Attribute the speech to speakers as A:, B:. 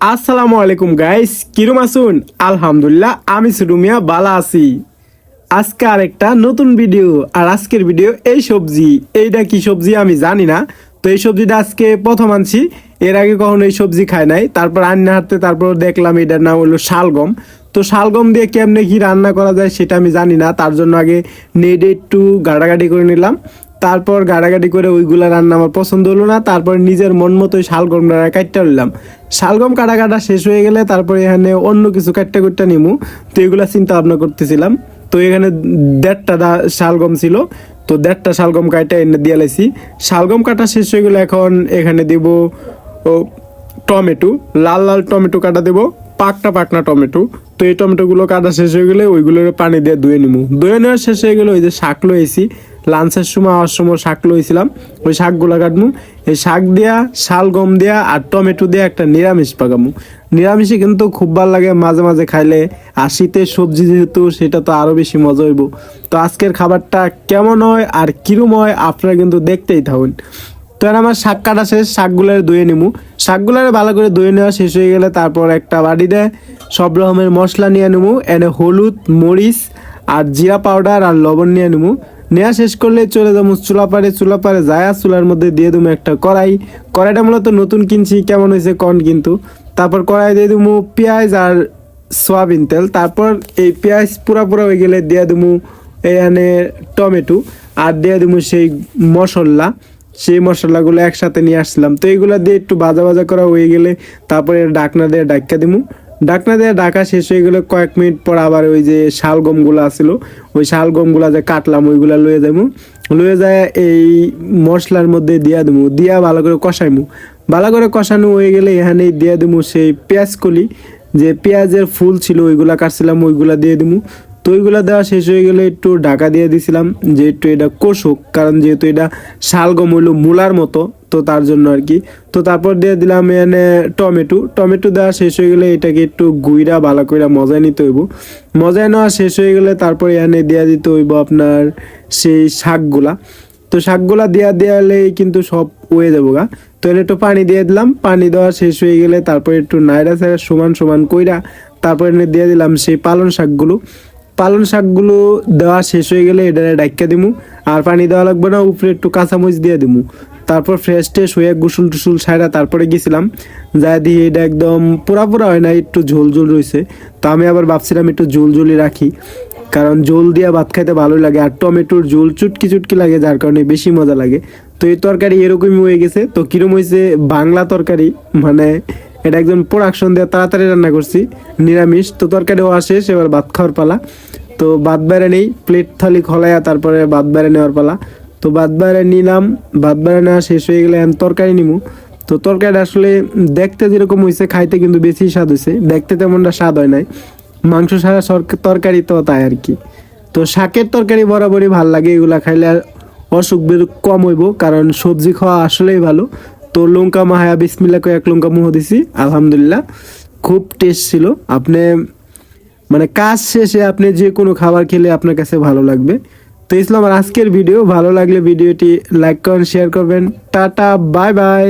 A: আসসালামু আলাইকুম গাইস কিরম আসুন আলহামদুলিল্লাহ, আমি সুরুমিয়া বালা আছি। আজকে আরেকটা নতুন ভিডিও আর আজকের ভিডিও এই সবজি। এইটা কি সবজি আমি জানি না, তো এই সবজিটা আজকে প্রথম আনছি। এর আগে কখনো এই সবজি খাই নাই। তারপর রান্না হাঁটতে তারপর দেখলাম এটার নাম হলো শালগম। তো শালগম দিয়ে কেমনে কি রান্না করা যায় সেটা আমি জানি না। তার জন্য আগে নেডে একটু গাড়াগাড়ি করে নিলাম। তারপর গাড়াগাড়ি করে ওইগুলা রান্না আমার পছন্দ হলো না, তারপর নিজের মন মতোই শালগমটা কাটতে নিলাম। শালগম কাটা কাটা শেষ হয়ে গেলে তারপর এখানে অন্য কিছু কাটতে কুটতে নিমু। তো এগুলা চিন্তা ভাবনা করতেছিলাম। তো এখানে দেড়টা শালগম ছিল, তো দেড়টা শালগম কাটা এনে দিয়ে লাইছি শালগম কাটা শেষ হয়ে গেলে এখন এখানে দিব, ও, টমেটো, লাল লাল টমেটো কাটা দেবো পাকটা পাকনা টমেটো। তো এই টমেটোগুলো কাটা শেষ হয়ে গেলে ওইগুলো পানি দিয়ে ধুয়ে নিবো ধুয়ে নেওয়া শেষ হয়ে গেলে ওই যে শাক লয়েছি লাঞ্চের সময় আওয়ার সময় শাক লইছিলাম। ওই শাকগুলো কাটবো এই শাক দিয়া শালগম দেয়া আর টমেটো দেয়া একটা নিরামিষ পাকামু। নিরামিষে কিন্তু খুব ভালো লাগে, মাঝে মাঝে খাইলে। আর শীতের সবজি যেহেতু, সেটা তো আরও বেশি মজা হইব। তো আজকের খাবারটা কেমন হয় আর কিরম হয়, আপনারা কিন্তু দেখতেই থাকুন। তো আমার শাক কাটা শেষ শাকগুলার ধুয়ে নিমু। শাকগুলার ভালো করে ধুয়ে নেওয়া শেষ হয়ে গেলে তারপর একটা বাড়িতে সব রকমের মশলা নিয়ে নেব এনে হলুদ, মরিচ আর জিরা পাউডার আর লবণ নিয়ে নেব নেওয়া শেষ করলে চলে যাব চুলা পারে চুলা পারে যায় চুলার মধ্যে দিয়ে দেবো একটা কড়াই। কড়াইটা মূলত নতুন কিনছি, কেমন হয়েছে কন কিন্তু। তারপর কড়াই দিয়ে দেবো পেঁয়াজ আর সয়াবিন তেল। তারপর এই পেঁয়াজ পুরা পুরা হয়ে গেলে দিয়ে দেবো এখানে টমেটো আর দিয়ে দেবো সেই মশলা। সেই মশলাগুলো একসাথে নিয়ে আসছিলাম তো এইগুলো দিয়ে একটু ভাজা ভাজা করা হয়ে গেলে তারপরে ডাকনা দিয়ে ডাক্কা দিমু ডাকনা দিয়ে ডাকা শেষ হয়ে গেলে কয়েক মিনিট পর আবার ওই যে শালগমগুলো আসলো। ওই শালগমগুলো যে কাটলাম, ওইগুলা লয়ে যাব লয়ে যায় এই মশলার মধ্যে দিয়া দেবো দিয়া ভালো করে কষাইমু। ভালো করে কষানো হয়ে গেলে এখানে দিয়া দেবো সেই পেঁয়াজ কলি যে পেঁয়াজের ফুল ছিল, ওইগুলা কাটছিলাম, ওইগুলা দিয়ে দেবো তো ওইগুলো দেওয়া শেষ হয়ে গেলে একটু ঢাকা দিয়ে দিছিলাম যে একটু এটা কষুক কারণ যেহেতু এটা শালগম হইল মূলার মতো, তো তার জন্য আর কি। তো তারপর দিয়ে দিলাম এনে টমেটো। টমেটো দেওয়া শেষ হয়ে গেলে এটাকে একটু গুইরা ভালো করে মজায় নিতে হইব। মজায় নেওয়া শেষ হয়ে গেলে তারপর এনে দেওয়া দিতে হইব আপনার সেই শাকগুলা। তো শাকগুলা দেওয়া দেওয়ালেই কিন্তু সব হয়ে যাব গা। তো এনে একটু পানি দিয়ে দিলাম। পানি দেওয়া শেষ হয়ে গেলে তারপর একটু নাইরা সাইরা সমান সমান কইরা তারপর এনে দিয়ে দিলাম সেই পালন শাকগুলো। পালন শাকগুলো দেওয়া শেষ হয়ে গেলে এটা ডাক্কা দিমু। আর পানি দেওয়া লাগবে না, উপরে একটু কাঁচামরিচ দিয়ে দিমু। তারপর ফ্রেশ ট্রেশ হয়ে গুসুল টুসুল সাইরা তারপরে গেছিলাম। যা দিয়ে এটা একদম পুরা পুরা হয় না, একটু ঝোল ঝোল রয়েছে। তো আমি আবার ভাবছিলাম একটু ঝোল ঝোলই রাখি। কারণ ঝোল দিয়ে ভাত খাইতে ভালোই লাগে, আর টমেটোর ঝোল চুটকি চুটকি লাগে, যার কারণে বেশি মজা লাগে। তো এই তরকারি এরকমই হয়ে গেছে। তো কিরম হয়েছে বাংলা তরকারি? মানে এটা একজন প্রোডাকশন দিয়ে তাড়াতাড়ি রান্না করছি। নিরামিষ, তো তরকারিও শেষ এবার ভাত খাওয়ার পালা। তো ভাত বাইরে নেই প্লেট থালি খলাইয়া তারপরে ভাত বাইরে নেওয়ার পালা। তো ভাত বাইরে নিলাম, ভাত বাইরে নেওয়া শেষ হয়ে গেলে এখন তরকারি নিমু। তো তরকারিটা আসলে দেখতে যেরকম হয়েছে খাইতে কিন্তু বেশি স্বাদ হয়েছে দেখতে তেমনটা স্বাদ হয় নাই। মাংস সরক- তরকারি তো তাই আর কি। তো শাকের তরকারি বরাবরই ভালো লাগে, এগুলা খাইলে অসুখ বিসুখ কম হইব, কারণ সবজি খাওয়া আসলেই ভালো। তো লঙ্কা মাহায়া বিসমিল্লা কয়েক এক লঙ্কা মুহ দিছি, আলহামদুলিল্লাহ। খুব টেস্ট ছিল। আপনি মানে কাজ শেষে আপনি যে কোনো খাবার খেলে আপনার কাছে ভালো লাগবে। তো ইসলাম আজকের ভিডিও ভালো লাগলে ভিডিওটি লাইক করেন শেয়ার করবেন। Tata bye bye